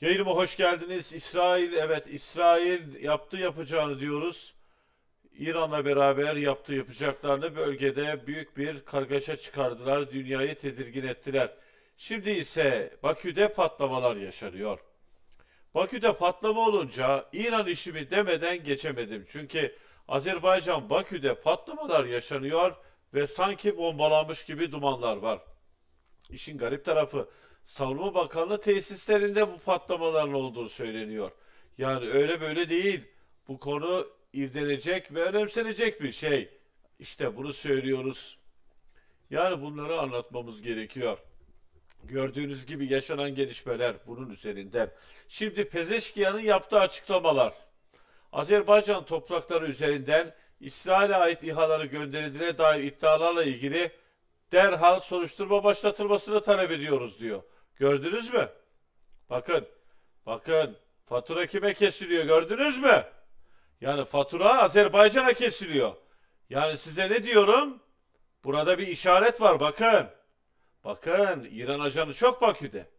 Yayınıma hoş geldiniz. İsrail, evet İsrail yaptı yapacağını diyoruz. İran'la beraber yaptı yapacaklarını bölgede büyük bir kargaşa çıkardılar. Dünyayı tedirgin ettiler. Şimdi ise Bakü'de patlamalar yaşanıyor. Bakü'de patlama olunca İran işimi demeden geçemedim. Çünkü Azerbaycan Bakü'de patlamalar yaşanıyor ve sanki bombalanmış gibi dumanlar var. İşin garip tarafı Savunma Bakanlığı tesislerinde bu patlamaların olduğu söyleniyor. Yani öyle böyle değil. Bu konu irdelenecek ve önemsenecek bir şey. İşte bunu söylüyoruz. Yani bunları anlatmamız gerekiyor. Gördüğünüz gibi yaşanan gelişmeler bunun üzerinden. Şimdi Pezeşkiyan'ın yaptığı açıklamalar. Azerbaycan toprakları üzerinden İsrail'e ait İHA'ları gönderildiğine dair iddialarla ilgili derhal soruşturma başlatılmasını talep ediyoruz diyor. Gördünüz mü? Bakın, bakın fatura kime kesiliyor gördünüz mü? Yani fatura Azerbaycan'a kesiliyor. Yani size ne diyorum? Burada bir işaret var bakın. Bakın İran ajanı çok Bakü'de.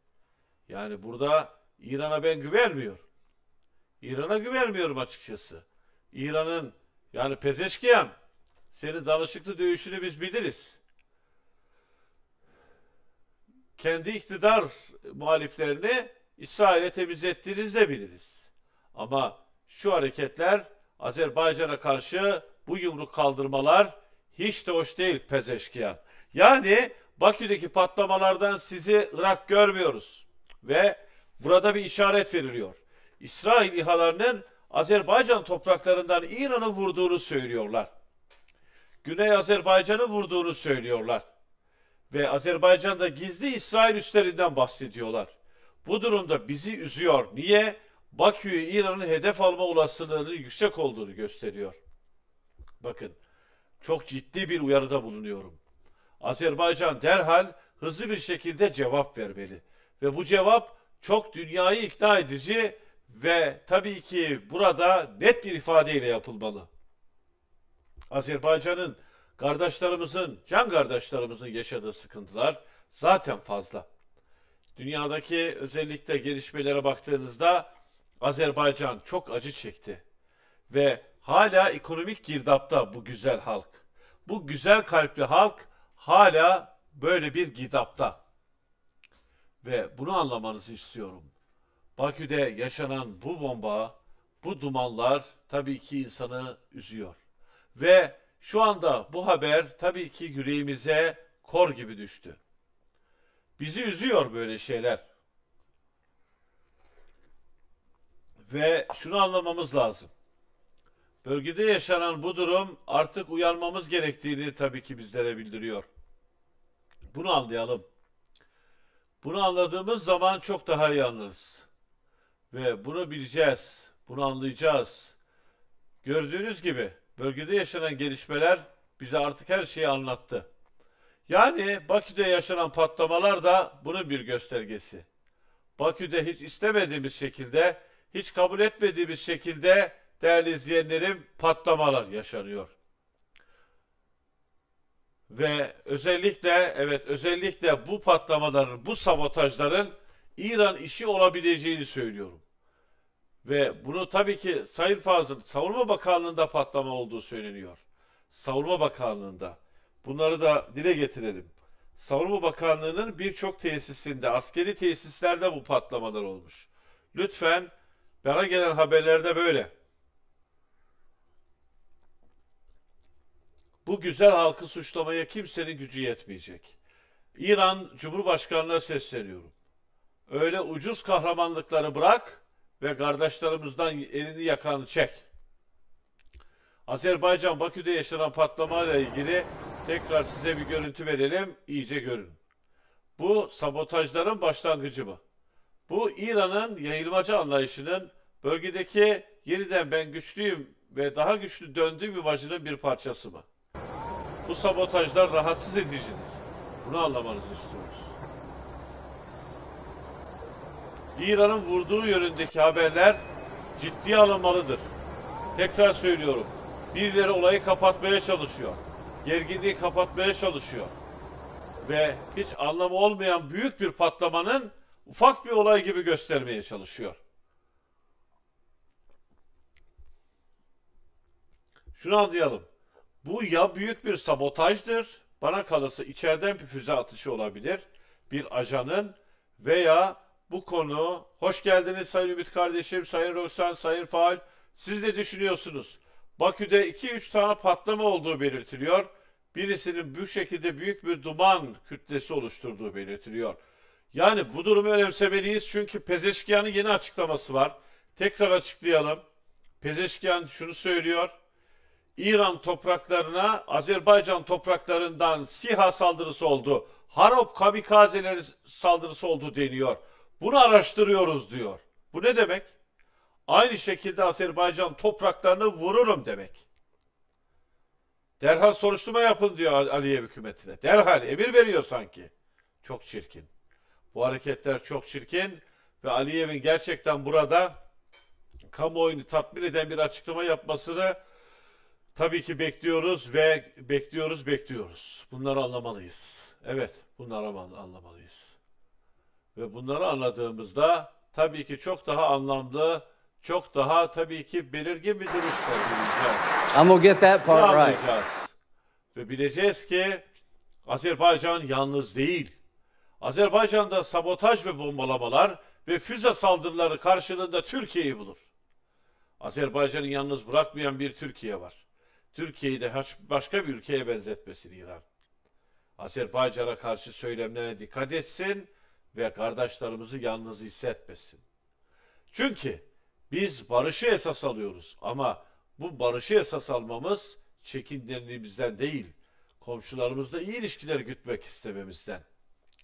Yani burada İran'a ben güvenmiyorum. İran'a güvenmiyorum açıkçası. İran'ın yani Pezeşkiyan senin danışıklı dövüşünü biz biliriz. Kendi iktidar muhaliflerini İsrail'e temiz ettiğinizi de biliriz. Ama şu hareketler Azerbaycan'a karşı bu yumruk kaldırmalar hiç de hoş değil Pezeşkiyan. Yani Bakü'deki patlamalardan sizi Irak görmüyoruz. Ve burada bir işaret veriliyor. İsrail İHA'larının Azerbaycan topraklarından İran'ı vurduğunu söylüyorlar. Güney Azerbaycan'ı vurduğunu söylüyorlar. Ve Azerbaycan'da gizli İsrail üslerinden bahsediyorlar. Bu durumda bizi üzüyor. Niye? Bakü'yü İran'ın hedef alma olasılığının yüksek olduğunu gösteriyor. Bakın, çok ciddi bir uyarıda bulunuyorum. Azerbaycan derhal hızlı bir şekilde cevap vermeli. Ve bu cevap çok dünyayı ikna edici ve tabii ki burada net bir ifadeyle yapılmalı. Azerbaycan'ın kardeşlerimizin, can kardeşlerimizin yaşadığı sıkıntılar zaten fazla. Dünyadaki özellikle gelişmelere baktığınızda Azerbaycan çok acı çekti ve hala ekonomik girdapta bu güzel halk. Bu güzel kalpli halk hala böyle bir girdapta. Ve bunu anlamanızı istiyorum. Bakü'de yaşanan bu bomba, bu dumanlar tabii ki insanı üzüyor. Ve şu anda bu haber tabii ki yüreğimize kor gibi düştü. Bizi üzüyor böyle şeyler. Ve şunu anlamamız lazım. Bölgede yaşanan bu durum artık uyanmamız gerektiğini tabii ki bizlere bildiriyor. Bunu anlayalım. Bunu anladığımız zaman çok daha iyi anlarız. Ve bunu bileceğiz. Bunu anlayacağız. Gördüğünüz gibi bölgede yaşanan gelişmeler bize artık her şeyi anlattı. Yani Bakü'de yaşanan patlamalar da bunun bir göstergesi. Bakü'de hiç istemediğimiz şekilde, hiç kabul etmediğimiz şekilde değerli izleyenlerim patlamalar yaşanıyor. Ve özellikle evet özellikle bu patlamaların, bu sabotajların İran işi olabileceğini söylüyorum. Ve bunu tabii ki Sayın Fazıl Savunma Bakanlığı'nda patlama olduğu söyleniyor. Savunma Bakanlığı'nda. Bunları da dile getirelim. Savunma Bakanlığı'nın birçok tesisinde, askeri tesislerde bu patlamalar olmuş. Lütfen bana gelen haberlerde böyle. Bu güzel halkı suçlamaya kimsenin gücü yetmeyecek. İran Cumhurbaşkanı'na sesleniyorum. Öyle ucuz kahramanlıkları bırak ve kardeşlerimizden elini yakanı çek. Azerbaycan Bakü'de yaşanan patlamayla ilgili tekrar size bir görüntü verelim, iyice görün. Bu sabotajların başlangıcı mı? Bu İran'ın yayılmacı anlayışının bölgedeki yeniden ben güçlüyüm ve daha güçlü döndüğüm imajının bir parçası mı? Bu sabotajlar rahatsız edicidir. Bunu anlamanızı istiyoruz. İran'ın vurduğu yönündeki haberler ciddiye alınmalıdır. Tekrar söylüyorum. Birileri olayı kapatmaya çalışıyor. Gerginliği kapatmaya çalışıyor. Ve hiç anlamı olmayan büyük bir patlamanın ufak bir olay gibi göstermeye çalışıyor. Şunu anlayalım. Bu ya büyük bir sabotajdır, bana kalırsa içeriden bir füze atışı olabilir. Bir ajanın veya bu konu, hoş geldiniz Sayın Ümit kardeşim, Sayın Roksan, Sayın Faal. Siz ne düşünüyorsunuz? Bakü'de 2-3 tane patlama olduğu belirtiliyor. Birisinin bu şekilde büyük bir duman kütlesi oluşturduğu belirtiliyor. Yani bu durumu önemsemeliyiz çünkü Pezeşkiyan'ın yeni açıklaması var. Tekrar açıklayalım. Pezeşkiyan şunu söylüyor. İran topraklarına Azerbaycan topraklarından SİHA saldırısı oldu. Harop kamikazeleri saldırısı oldu deniyor. Bunu araştırıyoruz diyor. Bu ne demek? Aynı şekilde Azerbaycan topraklarını vururum demek. Derhal soruşturma yapın diyor Aliyev hükümetine. Derhal emir veriyor sanki. Çok çirkin. Bu hareketler çok çirkin ve Aliyev'in gerçekten burada kamuoyunu tatmin eden bir açıklama yapmasını tabii ki bekliyoruz ve bekliyoruz bekliyoruz. Bunları anlamalıyız. Evet bunları anla- anlamalıyız. Ve bunları anladığımızda tabii ki çok daha anlamlı, çok daha tabii ki belirgin bir duruş sergileyeceğiz. Get that Bunu right. anlayacağız. Ve bileceğiz ki Azerbaycan yalnız değil. Azerbaycan'da sabotaj ve bombalamalar ve füze saldırıları karşılığında Türkiye'yi bulur. Azerbaycan'ı yalnız bırakmayan bir Türkiye var. Türkiye'yi de başka bir ülkeye benzetmesin İran. Azerbaycan'a karşı söylemlerine dikkat etsin ve kardeşlerimizi yalnız hissetmesin. Çünkü biz barışı esas alıyoruz ama bu barışı esas almamız çekingenliğimizden değil, komşularımızla iyi ilişkiler gütmek istememizden.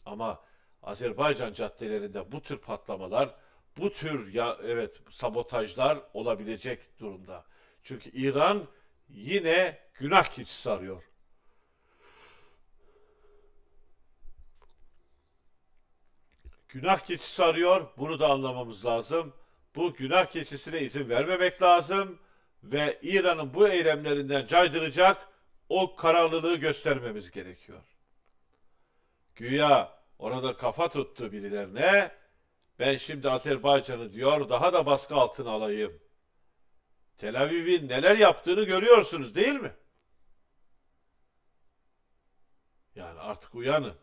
Ama Azerbaycan caddelerinde bu tür patlamalar, bu tür ya evet sabotajlar olabilecek durumda. Çünkü İran yine günah keçisi arıyor. Günah keçisi arıyor. Bunu da anlamamız lazım. Bu günah keçisine izin vermemek lazım ve İran'ın bu eylemlerinden caydıracak o kararlılığı göstermemiz gerekiyor. Güya orada kafa tuttu birilerine. Ben şimdi Azerbaycan'ı diyor daha da baskı altına alayım. Tel Aviv'in neler yaptığını görüyorsunuz değil mi? Yani artık uyanın.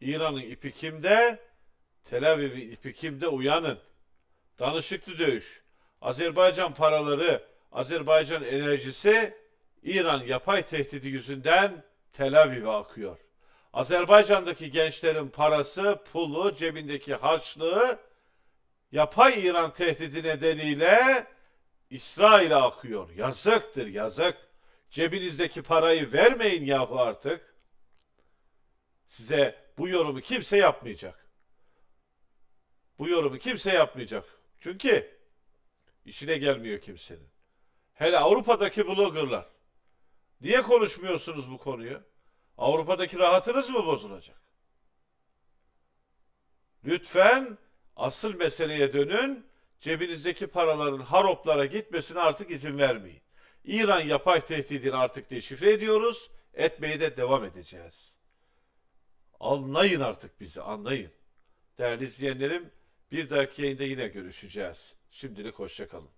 İran'ın ipi kimde? Tel Aviv'in ipi kimde? Uyanın. Danışıklı dövüş. Azerbaycan paraları, Azerbaycan enerjisi İran yapay tehdidi yüzünden Tel Aviv'e akıyor. Azerbaycan'daki gençlerin parası, pulu, cebindeki harçlığı yapay İran tehdidi nedeniyle İsrail'e akıyor. Yazıktır yazık. Cebinizdeki parayı vermeyin yahu artık. Size bu yorumu kimse yapmayacak. Bu yorumu kimse yapmayacak. Çünkü işine gelmiyor kimsenin. Hele Avrupa'daki bloggerlar. Niye konuşmuyorsunuz bu konuyu? Avrupa'daki rahatınız mı bozulacak? Lütfen asıl meseleye dönün. Cebinizdeki paraların haroplara gitmesine artık izin vermeyin. İran yapay tehdidini artık deşifre ediyoruz. Etmeye de devam edeceğiz. Anlayın artık bizi, anlayın. Değerli izleyenlerim, bir dahaki yayında yine görüşeceğiz. Şimdilik hoşçakalın.